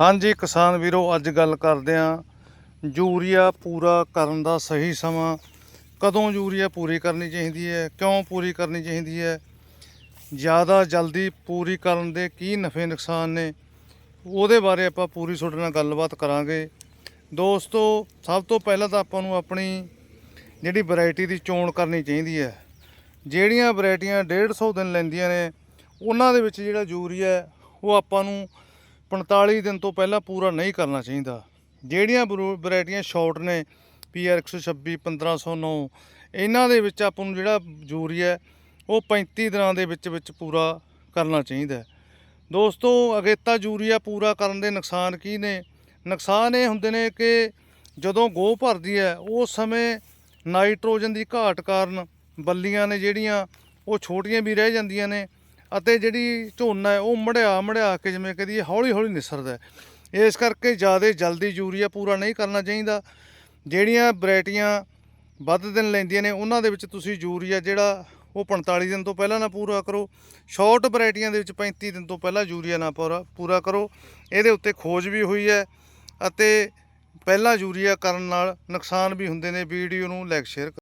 ਹਾਂਜੀ ਕਿਸਾਨ ਵੀਰੋ, ਅੱਜ ਗੱਲ ਕਰਦੇ ਆਂ ਯੂਰੀਆ ਪੂਰਾ ਕਰਨ ਦਾ ਸਹੀ ਸਮਾਂ। ਕਦੋਂ ਯੂਰੀਆ ਪੂਰੀ ਕਰਨੀ ਚਾਹੀਦੀ ਹੈ? ਕਿਉਂ ਪੂਰੀ ਕਰਨੀ ਚਾਹੀਦੀ ਹੈ? ਜ਼ਿਆਦਾ ਜਲਦੀ ਪੂਰੀ ਕਰਨ ਦੇ ਕੀ ਨਫੇ ਨੁਕਸਾਨ ਨੇ? ਉਹਦੇ ਬਾਰੇ ਆਪਾਂ ਪੂਰੀ ਤੁਹਾਡੇ ਨਾਲ ਗੱਲਬਾਤ ਕਰਾਂਗੇ। ਦੋਸਤੋ, ਸਭ ਤੋਂ ਪਹਿਲਾਂ ਤਾਂ ਆਪਾਂ ਨੂੰ ਆਪਣੀ ਜਿਹੜੀ ਵੈਰਾਈਟੀ ਦੀ ਚੋਣ ਕਰਨੀ ਚਾਹੀਦੀ ਹੈ। ਜਿਹੜੀਆਂ ਵੈਰਾਈਟੀਆਂ 150 ਦਿਨ ਲੈਂਦੀਆਂ ਨੇ, ਉਹਨਾਂ ਦੇ ਵਿੱਚ ਜਿਹੜਾ ਯੂਰੀਆ ਉਹ ਆਪਾਂ ਨੂੰ 45 ਦਿਨ ਤੋਂ ਪਹਿਲਾਂ ਪੂਰਾ ਨਹੀਂ ਕਰਨਾ ਚਾਹੀਦਾ। ਜਿਹੜੀਆਂ ਬਰੂ- ਵੈਰਾਈਟੀਆਂ ਸ਼ਾਰਟ ਨੇ ਪੀਆਰ 126 1509 ਇਹਨਾਂ ਦੇ ਵਿੱਚ ਆਪਾਂ ਨੂੰ ਜਿਹੜਾ ਯੂਰੀਆ ਉਹ 35 ਦਿਨਾਂ ਦੇ ਵਿੱਚ ਵਿੱਚ ਪੂਰਾ ਕਰਨਾ ਚਾਹੀਦਾ ਦੋਸਤੋ ਅਗੇਤਾ ਯੂਰੀਆ ਪੂਰਾ ਕਰਨ ਦੇ ਨੁਕਸਾਨ ਕੀ ਨੇ? ਨੁਕਸਾਨ ਇਹ ਹੁੰਦੇ ਨੇ ਕਿ ਜਦੋਂ ਗੋ ਭਰਦੀ ਹੈ, ਉਸ ਸਮੇਂ ਨਾਈਟ੍ਰੋਜਨ ਦੀ ਘਾਟ ਕਾਰਨ ਬੱਲੀਆਂ ਨੇ ਜਿਹੜੀਆਂ, ਉਹ ਛੋਟੀਆਂ ਵੀ ਰਹਿ ਜਾਂਦੀਆਂ ਨੇ ਅਤੇ ਜਿਹੜੀ ਝੋਨਾ ਹੈ, ਉਹ ਮੜਿਆ ਮੜਿਆ ਕੇ ਜਿਵੇਂ ਕਹਦੀ ਹੌਲੀ ਹੌਲੀ ਨਿਸਰਦਾ ਇਸ ਕਰਕੇ ਜ਼ਿਆਦਾ ਜਲਦੀ ਯੂਰੀਆ ਪੂਰਾ ਨਹੀਂ ਕਰਨਾ ਚਾਹੀਦਾ। ਜਿਹੜੀਆਂ ਵੈਰਾਈਟੀਆਂ ਵੱਧ ਦਿਨ ਲੈਂਦੀਆਂ ਨੇ, ਉਹਨਾਂ ਦੇ ਵਿੱਚ ਤੁਸੀਂ ਯੂਰੀਆ ਜਿਹੜਾ, ਉਹ 45 ਦਿਨ ਤੋਂ ਪਹਿਲਾਂ ਨਾ ਪੂਰਾ ਕਰੋ। ਸ਼ਾਰਟ ਵੈਰਾਈਟੀਆਂ ਦੇ ਵਿੱਚ 35 ਦਿਨ ਤੋਂ ਪਹਿਲਾਂ ਯੂਰੀਆ ਨਾ ਪੂਰਾ ਪੂਰਾ ਕਰੋ। ਇਹਦੇ ਉੱਤੇ ਖੋਜ ਵੀ ਹੋਈ ਹੈ ਅਤੇ ਪਹਿਲਾਂ ਯੂਰੀਆ ਕਰਨ ਨਾਲ ਨੁਕਸਾਨ ਵੀ ਹੁੰਦੇ ਨੇ। ਵੀਡੀਓ ਨੂੰ ਲਾਈਕ, ਸ਼ੇਅਰ